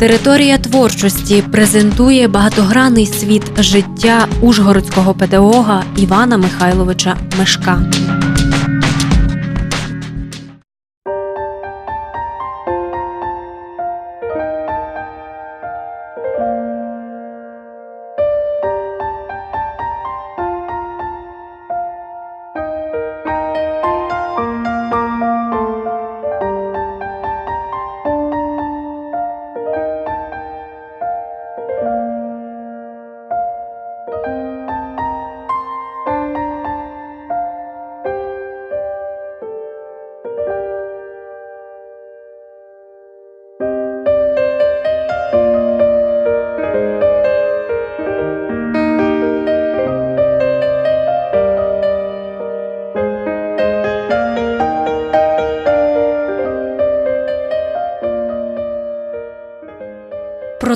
Територія творчості презентує багатогранний світ життя ужгородського педагога Івана Михайловича Мешка.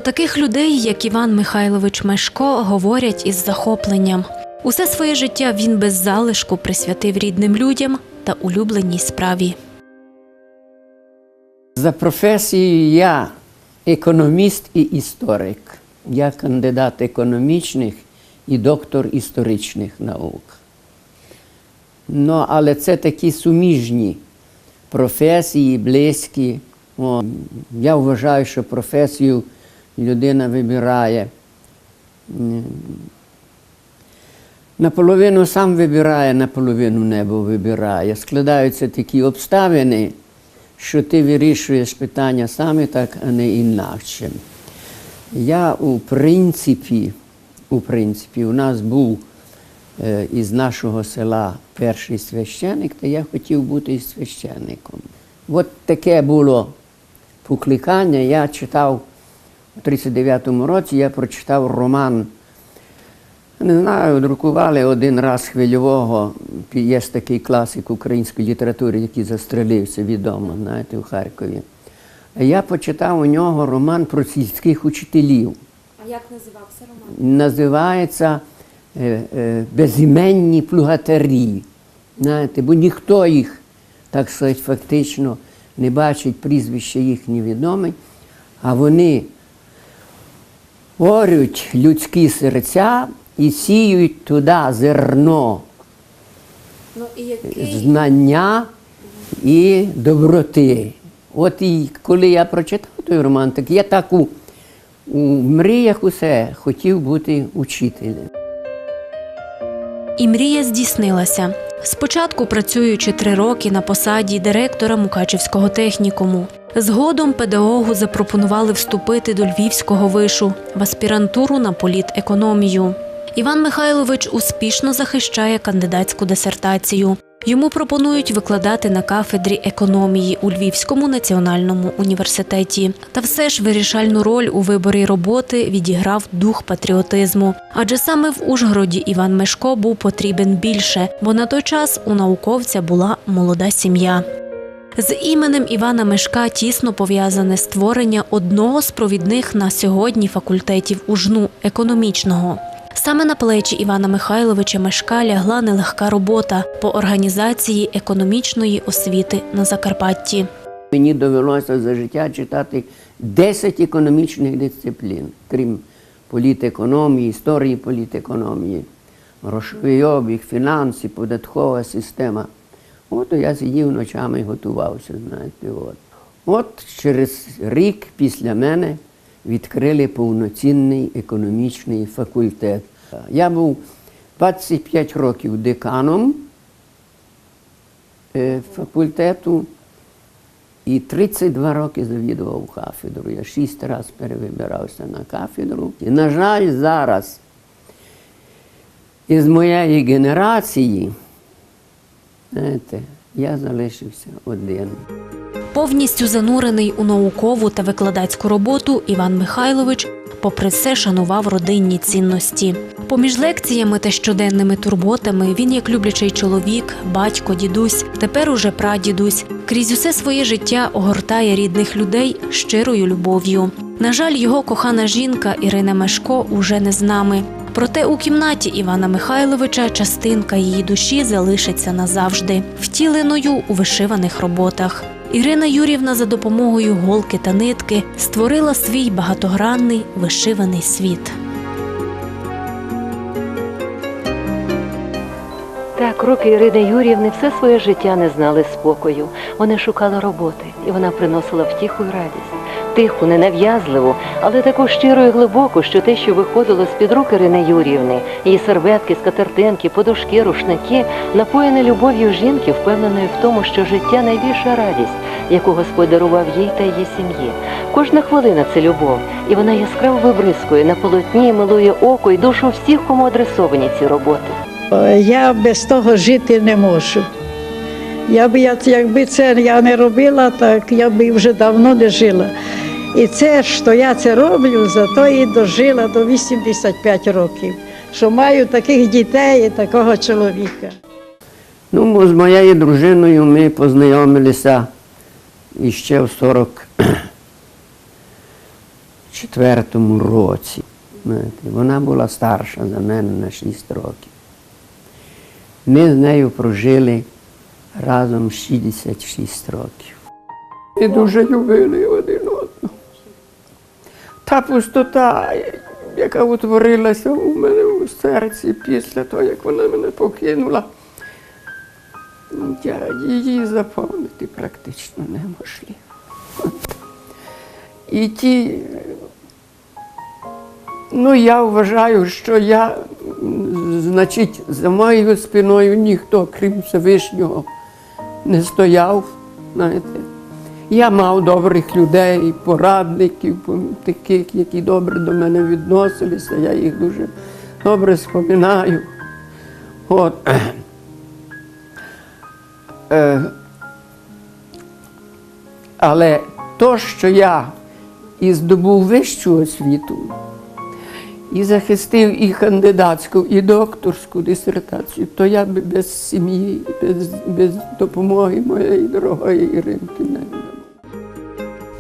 Таких людей, як Іван Михайлович Мешко, говорять із захопленням. Усе своє життя він без залишку присвятив рідним людям та улюбленій справі. За професією я економіст і історик. Я кандидат економічних і доктор історичних наук. Ну, але це такі суміжні професії, близькі. О, я вважаю, що професію людина вибирає. Наполовину сам вибирає, наполовину небо вибирає. Складаються такі обставини, що ти вирішуєш питання саме так, а не інакше. Я у принципі, у принципі, у нас був е, із нашого села перший священик, та я хотів бути і священником. От таке було покликання. Я читав у 39-му році, я прочитав роман. Не знаю, друкували один раз хвильового. Є такий класик української літератури, який застрелився відомо, знаєте, у Харкові. Я почитав у нього роман про сільських учителів. А як називався роман? Називається е, е, Безіменні плугатарі. Знаєте, бо ніхто їх, так сказати, фактично не бачить, прізвище їх невідоме, а вони орють людські серця і сіють туди зерно Ну і який знання і доброти. От і коли я прочитав той роман, так я так у, у мріях усе хотів бути учителем. І мрія здійснилася. Спочатку працюючи три роки на посаді директора Мукачівського технікуму. Згодом педагогу запропонували вступити до Львівського вишу в аспірантуру на політекономію. Іван Михайлович успішно захищає кандидатську дисертацію. Йому пропонують викладати на кафедрі економії у Львівському національному університеті. Та все ж вирішальну роль у виборі роботи відіграв дух патріотизму. Адже саме в Ужгороді Іван Мешко був потрібен більше, бо на той час у науковця була молода сім'я. З іменем Івана Мешка тісно пов'язане створення одного з провідних на сьогодні факультетів УЖНУ економічного. Саме на плечі Івана Михайловича Мешка лягла нелегка робота по організації економічної освіти на Закарпатті. Мені довелося за життя читати 10 економічних дисциплін, крім політекономії, історії політекономії, грошовий обіг, фінанси, податкова система. От я сидів ночами і готувався, знаєте. От. От через рік після мене відкрили повноцінний економічний факультет. Я був 25 років деканом е, факультету і 32 роки завідував кафедру. Я шість разів перевибирався на кафедру. І, на жаль, зараз із моєї генерації, знаєте, я залишився один. Повністю занурений у наукову та викладацьку роботу Іван Михайлович, попри все, шанував родинні цінності. Поміж лекціями та щоденними турботами він, як люблячий чоловік, батько, дідусь, тепер уже прадідусь, крізь усе своє життя огортає рідних людей щирою любов'ю. На жаль, його кохана жінка Ірина Мешко уже не з нами. Проте у кімнаті Івана Михайловича частинка її душі залишиться назавжди, втіленою у вишиваних роботах. Ірина Юрівна за допомогою голки та нитки створила свій багатогранний вишиваний світ. Так, роки Ірини Юрівни все своє життя не знали спокою. Вони шукали роботи, і вона приносила втіху і радість. Тиху, ненав'язливу, але таку щиру і глибоку, що те, що виходило з-під рук Ірини Юрівни, її серветки, скатертинки, подушки, рушники, напоєне любов'ю жінки, впевненої в тому, що життя найбільша радість, яку Господь дарував їй та її сім'ї. Кожна хвилина це любов, і вона яскраво вибризкує на полотні, милує око і душу всіх, кому адресовані ці роботи. Я без того жити не можу. Я б, я- якби це я не робила, так я б вже давно не жила. І це, що я це роблю, зато і дожила до 85 років, що маю таких дітей і такого чоловіка. Ну, з моєю дружиною ми познайомилися іще в 44-му році. Вона була старша за мене на 6 років. Ми з нею прожили разом 66 років. Ми дуже любили одного. Та пустота, яка утворилася у мене у серці після того, як вона мене покинула. Я її заповнити практично неможливо. І ті, ну я вважаю, що я, значить, за моєю спиною ніхто, крім Всевишнього, не стояв. Знаєте. Я мав добрих людей, порадників, таких, які добре до мене відносилися, я їх дуже добре споминаю. От. Е, але то, що я і здобув вищу освіту, і захистив і кандидатську, і докторську дисертацію, то я би без сім'ї, без, без допомоги моєї дорогої Іринки.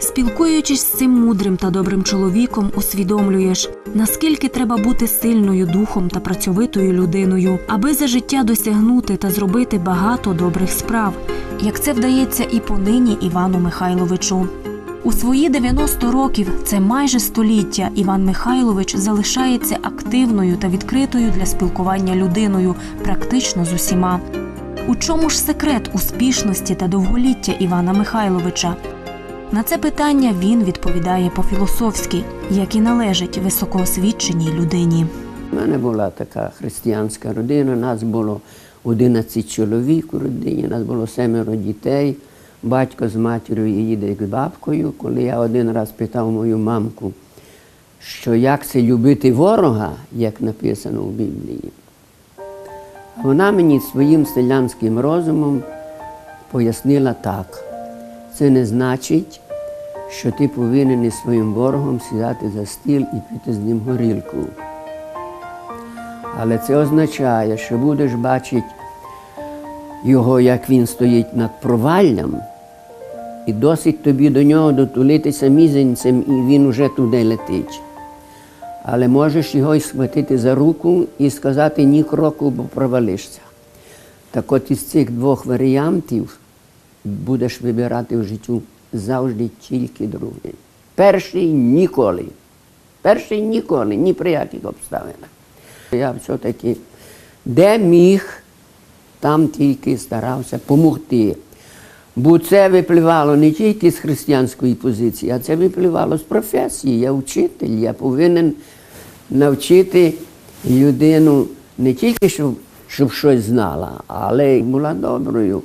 Спілкуючись з цим мудрим та добрим чоловіком, усвідомлюєш, наскільки треба бути сильною духом та працьовитою людиною, аби за життя досягнути та зробити багато добрих справ, як це вдається і понині Івану Михайловичу. У свої 90 років, це майже століття, Іван Михайлович залишається активною та відкритою для спілкування людиною, практично з усіма. У чому ж секрет успішності та довголіття Івана Михайловича? На це питання він відповідає по-філософськи, як і належить високоосвіченій людині. У мене була така християнська родина, нас було 11 чоловік у родині, нас було семеро дітей. Батько з матір'ю і їде з бабкою. Коли я один раз питав мою мамку, що як це любити ворога, як написано в Біблії, вона мені своїм селянським розумом пояснила так. Це не значить, що ти повинен із своїм ворогом сідати за стіл і пити з ним горілку. Але це означає, що будеш бачити його, як він стоїть над проваллям, і досить тобі до нього дотулитися мізинцем, і він уже туди летить. Але можеш його й схватити за руку і сказати ні кроку, бо провалишся. Так от із цих двох варіантів будеш вибирати в життю завжди тільки другий. Перший ніколи. Перший ніколи, ні при яких обставинах. Я все-таки де міг, там тільки старався допомогти. Бо це випливало не тільки з християнської позиції, а це випливало з професії. Я вчитель, я повинен навчити людину не тільки, щоб, щоб щось знала, але й була доброю.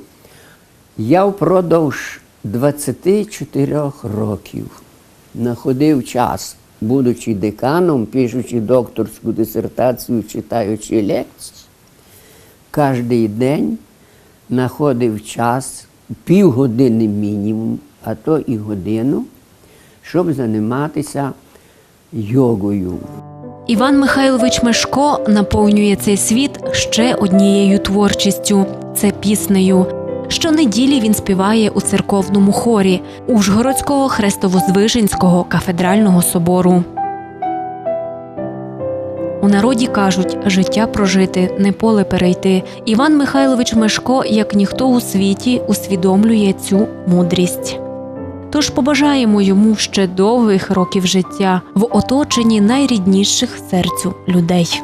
Я впродовж 24 років знаходив час, будучи деканом, пишучи докторську дисертацію, читаючи лекції, кожен день знаходив час, півгодини мінімум, а то і годину, щоб займатися йогою. Іван Михайлович Мешко наповнює цей світ ще однією творчістю це піснею. Щонеділі він співає у церковному хорі Ужгородського Хрестово-Звиженського кафедрального собору. У народі кажуть, життя прожити, не поле перейти. Іван Михайлович Мешко, як ніхто у світі, усвідомлює цю мудрість. Тож побажаємо йому ще довгих років життя в оточенні найрідніших серцю людей.